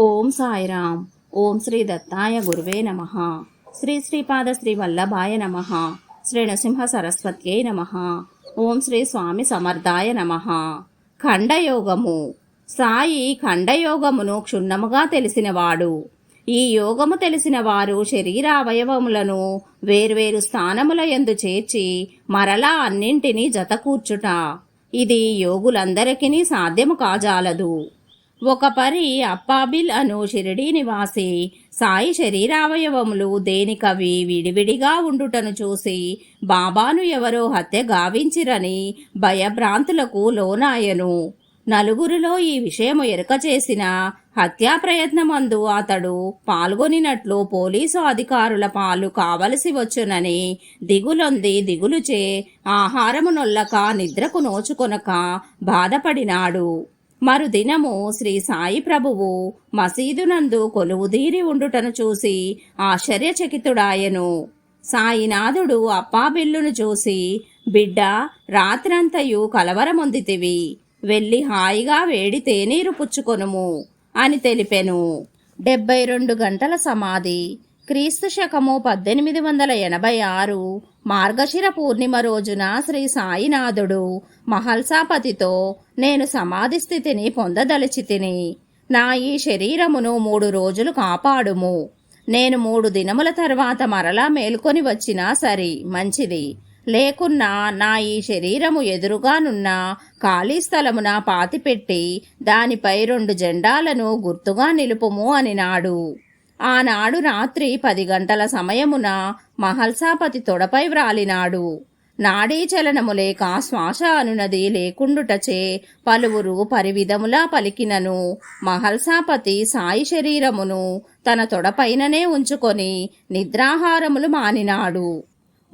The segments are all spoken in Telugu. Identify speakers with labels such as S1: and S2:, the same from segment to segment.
S1: ఓం సాయిరామ్. ఓం శ్రీ దత్తాయ గురువే నమ. శ్రీ శ్రీపాద శ్రీ వల్లభాయ నమ. శ్రీ నృసింహ సరస్వత్యై నమ. ఓం శ్రీ స్వామి సమర్థాయ నమ. ఖండయోగము. సాయి ఖండయోగమును క్షుణ్ణముగా తెలిసినవాడు. ఈ యోగము తెలిసిన వారు శరీర అవయవములను వేర్వేరు స్థానముల యందు చేర్చి మరలా అన్నింటినీ జతకూర్చుట. ఇది యోగులందరికీ సాధ్యము కాజాలదు. ఒక పరి అప్పాబిల్ అను షిరిడీ నివాసి. సాయి శరీరావయవములు దేనికవి విడివిడిగా ఉండుటను చూసి బాబాను ఎవరో హత్య గావించిరని భయభ్రాంతులకు లోనాయను. నలుగురిలో ఈ విషయము ఎరుక చేసిన హత్యా ప్రయత్నమందు అతడు పాల్గొనినట్లు పోలీసు అధికారుల పాలు కావలసి వచ్చునని దిగులొంది దిగులుచే ఆహారము నొల్లక నిద్రకు నోచుకొనక బాధపడినాడు. మరుదినము శ్రీ సాయి ప్రభువు మసీదునందు కొలువుదీరి ఉండుటను చూసి ఆశ్చర్యచకితుడాయను. సాయినాథుడు అప్పాబిల్లును చూసి బిడ్డ రాత్రంతయు కలవరమొందితివి. వెళ్ళి హాయిగా వేడి తేనీరు పుచ్చుకొనుము అని తెలిపెను. డెబ్బై రెండు గంటల సమాధి. క్రీస్తు శకము పద్దెనిమిది వందల ఎనభై ఆరు మార్గశిర పూర్ణిమ రోజున శ్రీ సాయినాథుడు మహల్సాపతితో నేను సమాధి స్థితిని పొందదలిచి తిని నా ఈ శరీరమును మూడు రోజులు కాపాడుము. నేను మూడు దినముల తర్వాత మరలా మేలుకొని వచ్చినా సరి మంచిది. లేకున్నా నా ఈ శరీరము ఎదురుగానున్న ఖాళీ స్థలమున పాతిపెట్టి దానిపై రెండు జెండాలను గుర్తుగా నిలుపుము అని నాడు ఆనాడు రాత్రి పది గంటల సమయమున మహల్సాపతి తొడపై వ్రాలినాడు. నాడీ చలనము లేక శ్వాస అనునది లేకుండుటచే పలువురు పరివిధములా పలికినను మహల్సాపతి సాయి శరీరమును తన తొడపైననే ఉంచుకొని నిద్రాహారములు మానినాడు.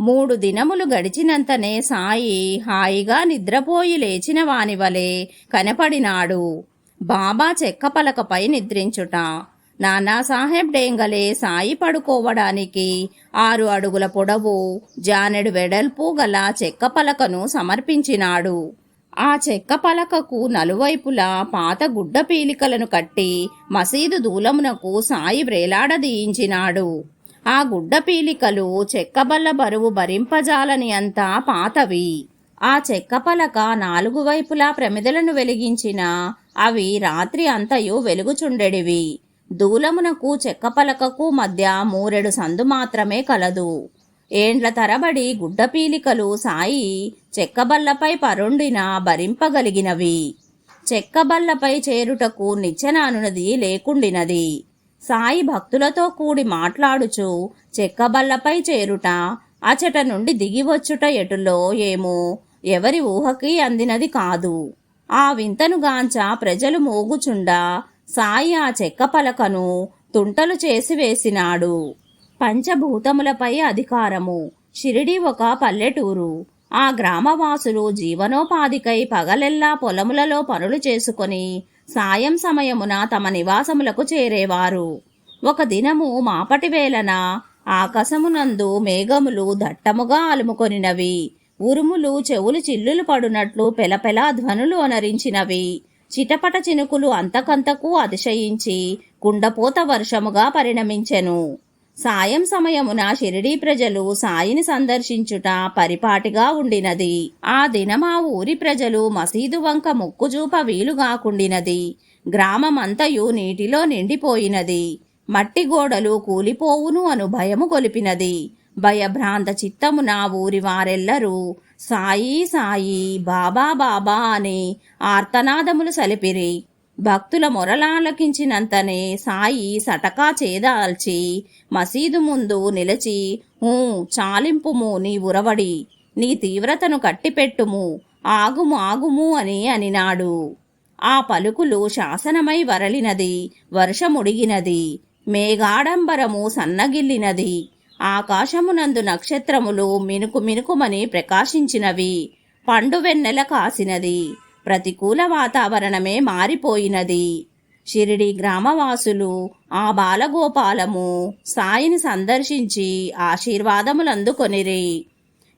S1: మూడు దినములు గడిచినంతనే సాయి హాయిగా నిద్రపోయి లేచిన వాని వలె కనపడినాడు. బాబా చెక్క పలకపై నిద్రించుట. నానాసాహెబ్ డేంగలే సాయి పడుకోవడానికి. ఆరు అడుగుల పొడవు జానెడు వెడల్పు గల చెక్క పలకను సమర్పించినాడు. ఆ చెక్క పలకకు నలువైపులా పాత గుడ్డ పీలికలను కట్టి మసీదు దూలమునకు సాయి వ్రేలాడదీయించినాడు. ఆ గుడ్డ పీలికలు చెక్కబల్ల బరువు భరింపజాలని అంతా పాతవి. ఆ చెక్క పలక నాలుగు వైపులా ప్రమిదలను వెలిగించిన అవి రాత్రి అంతయు వెలుగుచుండెడివి. దూలమునకు చెక్క పలకకు మధ్య మూరెడు సందు మాత్రమే కలదు. ఏండ్ల తరబడి గుడ్డపీలికలు సాయి చెక్కబల్లపై పరుండిన భరింపగలిగినవి. చెక్కబల్లపై చేరుటకు నిచ్చెనానునది లేకుండినది. సాయి భక్తులతో కూడి మాట్లాడుచు చెక్కబల్లపై చేరుట అచట నుండి దిగివచ్చుట ఎటులో ఏమో ఎవరి ఊహకి అందినది కాదు. ఆ వింతనుగాంచ ప్రజలు మోగుచుండా సాయి ఆ చెక్క పలకను తుంటలు చేసి వేసినాడు. పంచభూతములపై అధికారము. షిరిడి ఒక పల్లెటూరు. ఆ గ్రామవాసులు జీవనోపాధికై పగలెల్లా పొలములలో పనులు చేసుకొని సాయం సమయమున తమ నివాసములకు చేరేవారు. ఒక దినము మాపటి వేళన ఆకాశమునందు మేఘములు దట్టముగా అలుముకొనినవి. ఉరుములు చెవులు చిల్లులు పడునట్లు పెలపెలా ధ్వనులు అనరించినవి. చిటపట చినుకులు అంతకంతకు అతిశయించి కుండపోత వర్షముగా పరిణమించెను. సాయం సమయమున షిరిడీ ప్రజలు సాయిని సందర్శించుట పరిపాటిగా ఉండినది. ఆ దినమా ఊరి ప్రజలు మసీదు వంక ముక్కుజూప వీలుగాకుండినది గ్రామమంతయు నీటిలో నిండిపోయినది. మట్టి గోడలు కూలిపోవును అను భయము గొలిపినది. భయభ్రాంత చిత్తమున ఊరి వారెల్లరూ సాయి సాయి బాబా బాబా అని ఆర్తనాదములు సలిపిరి. భక్తుల మొరలాలకించినంతనే సాయి సటకా చేదాల్చి మసీదు ముందు నిలిచి ఊ చాలింపుము నీ ఉరవడి నీ తీవ్రతను కట్టిపెట్టుము ఆగుము ఆగుము అని అనినాడు. ఆ పలుకులు శాసనమై వరలినది వర్షముడిగినది మేఘాడంబరము సన్నగిల్లినది. ఆకాశమునందు నక్షత్రములు మినుకు మినుకుమని ప్రకాశించినవి. పండు వెన్నెల కాసినది. ప్రతికూల వాతావరణమే మారిపోయినది. షిరిడి గ్రామవాసులు ఆ బాలగోపాలము సాయిని సందర్శించి ఆశీర్వాదములందుకొనిరి.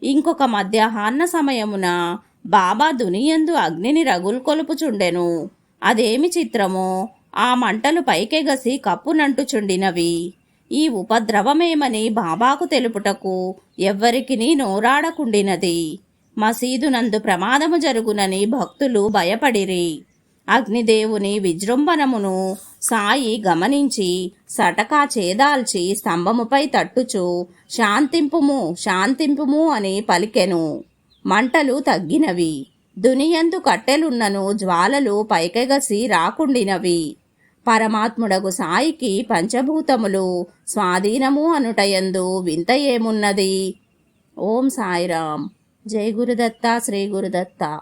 S1: ఇంకొక మధ్యాహ్న సమయమున బాబా దునియందు అగ్నిని రగుల్కొలుపుచుండెను. అదేమి చిత్రమో ఆ మంటలు పైకెగసి కప్పునంటుచుండినవి. ఈ ఉపద్రవమేమని బాబాకు తెలుపుటకు ఎవ్వరికినీ నోరాడకుండినది. మసీదునందు ప్రమాదము జరుగునని భక్తులు భయపడిరి. అగ్నిదేవుని విజృంభణమును సాయి గమనించి సటకా చేదాల్చి స్తంభముపై తట్టుచు శాంతింపుము శాంతింపుము అని పలికెను. మంటలు తగ్గినవి. దునియందు కట్టెలున్నను జ్వాలలు పైకెగసి రాకుండినవి. పరమాత్ముడగు సాయికి పంచభూతములు స్వాధీనము అనుటయందు వింత ఏమున్నది ఓం సాయిరాం జై గురుదత్త శ్రీ గురుదత్త.